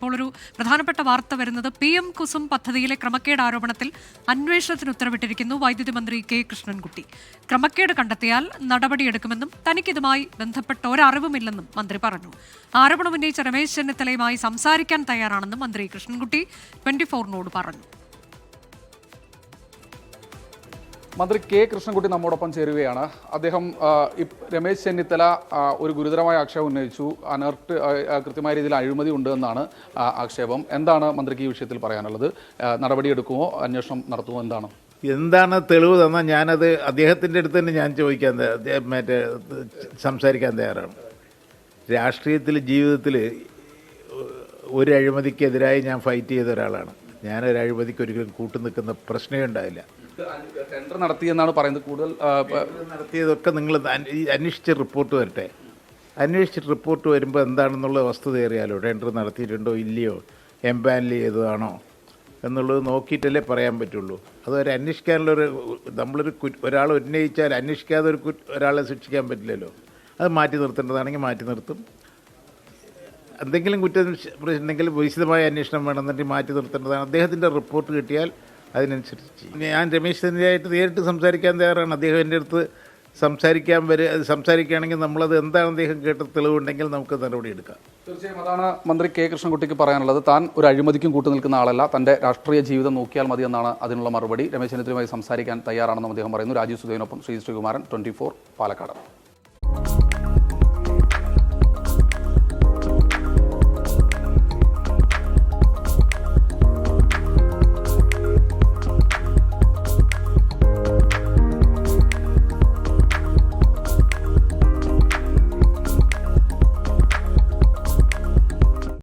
ഇപ്പോൾ ഒരു പ്രധാനപ്പെട്ട വാർത്ത വരുന്നത് പി എം കുസും പദ്ധതിയിലെ ക്രമക്കേട് ആരോപണത്തിൽ അന്വേഷണത്തിന് ഉത്തരവിട്ടിരിക്കുന്നു വൈദ്യുതി മന്ത്രി കെ കൃഷ്ണൻകുട്ടി. ക്രമക്കേട് കണ്ടെത്തിയാൽ നടപടിയെടുക്കുമെന്നും തനിക്കിതുമായി ബന്ധപ്പെട്ട ഒരറിവുമില്ലെന്നും മന്ത്രി പറഞ്ഞു. ആരോപണം ഉന്നയിച്ച രമേശ് ചെന്നിത്തലയുമായി സംസാരിക്കാൻ തയ്യാറാണെന്നും മന്ത്രി കൃഷ്ണൻകുട്ടി ട്വന്റി ഫോറിനോട് പറഞ്ഞു. മന്ത്രി കെ കൃഷ്ണൻകുട്ടി നമ്മോടൊപ്പം ചേരുകയാണ്. അദ്ദേഹം രമേശ് ചെന്നിത്തല ഒരു ഗുരുതരമായ ആക്ഷേപം ഉന്നയിച്ചു. അനർട്ട് കൃത്യമായ രീതിയിൽ അഴിമതി ഉണ്ട് എന്നാണ് ആക്ഷേപം. എന്താണ് മന്ത്രിക്ക് ഈ വിഷയത്തിൽ പറയാനുള്ളത്? നടപടിയെടുക്കുമോ? അന്വേഷണം നടത്തുമോ? എന്താണ്? എന്താണ് തെളിവ് തന്നാൽ ഞാനത് അദ്ദേഹത്തിന്റെ അടുത്ത് തന്നെ ഞാൻ ചോദിക്കാൻ മറ്റേ സംസാരിക്കാൻ തയ്യാറാണ്. രാഷ്ട്രീയത്തിൽ ജീവിതത്തിൽ ഒരു അഴിമതിക്കെതിരായി ഞാൻ ഫൈറ്റ് ചെയ്ത ഒരാളാണ്. ഞാനൊരു അഴിമതിക്ക് ഒരിക്കലും കൂട്ടു നിൽക്കുന്ന പ്രശ്നമേ ഉണ്ടായില്ല ടെൻഡർ നടത്തിയെന്നാണ് പറയുന്നത് കൂടുതൽ നടത്തിയതൊക്കെ നിങ്ങൾ അന്വേഷിച്ച് റിപ്പോർട്ട് വരട്ടെ. അന്വേഷിച്ചിട്ട് റിപ്പോർട്ട് വരുമ്പോൾ എന്താണെന്നുള്ള വസ്തുത അറിയാലോ ടെൻഡർ നടത്തിയിട്ടുണ്ടോ ഇല്ലയോ? എംപാനൽ ചെയ്തതാണോ? എന്നുള്ളത് നോക്കിയിട്ടല്ലേ പറയാൻ പറ്റുള്ളൂ. അതൊരു അന്വേഷിക്കാനുള്ളൊരു നമ്മളൊരു ഒരാൾ ഉന്നയിച്ചാൽ അന്വേഷിക്കാതെ ഒരു ഒരാളെ ശിക്ഷിക്കാൻ പറ്റില്ലല്ലോ. അത് മാറ്റി നിർത്തേണ്ടതാണെങ്കിൽ മാറ്റി നിർത്തും. എന്തെങ്കിലും കുറ്റം ഉണ്ടെങ്കിൽ വിശദമായ അന്വേഷണം വേണമെന്നുണ്ടെങ്കിൽ മാറ്റി നിർത്തേണ്ടതാണ്. അദ്ദേഹത്തിന്റെ റിപ്പോർട്ട് കിട്ടിയാൽ അതിനനുസരിച്ച്. ഞാൻ രമേശ് ചെന്നിയായിട്ട് നേരിട്ട് സംസാരിക്കാൻ തയ്യാറാണ്. അദ്ദേഹം എന്റെ അടുത്ത് സംസാരിക്കാൻ വരെ സംസാരിക്കുകയാണെങ്കിൽ നമ്മളത് എന്താണ് അദ്ദേഹം കേട്ട തെളിവുണ്ടെങ്കിൽ നമുക്ക് നടപടിയെടുക്കാം തീർച്ചയായും അതാണ് മന്ത്രി കെ കൃഷ്ണൻകുട്ടിക്ക് പറയാനുള്ളത്. താൻ ഒരു അഴിമതിക്കും കൂട്ടു നിൽക്കുന്ന ആളല്ല. തന്റെ രാഷ്ട്രീയ ജീവിതം നോക്കിയാൽ മതി എന്നാണ് അതിനുള്ള മറുപടി. രമേശ് ചെന്നിത്തലയുമായി സംസാരിക്കാൻ തയ്യാറാണെന്നും അദ്ദേഹം പറയുന്നു. രാജീവ് സുധീനൊപ്പം ശ്രീ ശ്രീകുമാരൻ ട്വന്റി പാലക്കാട്.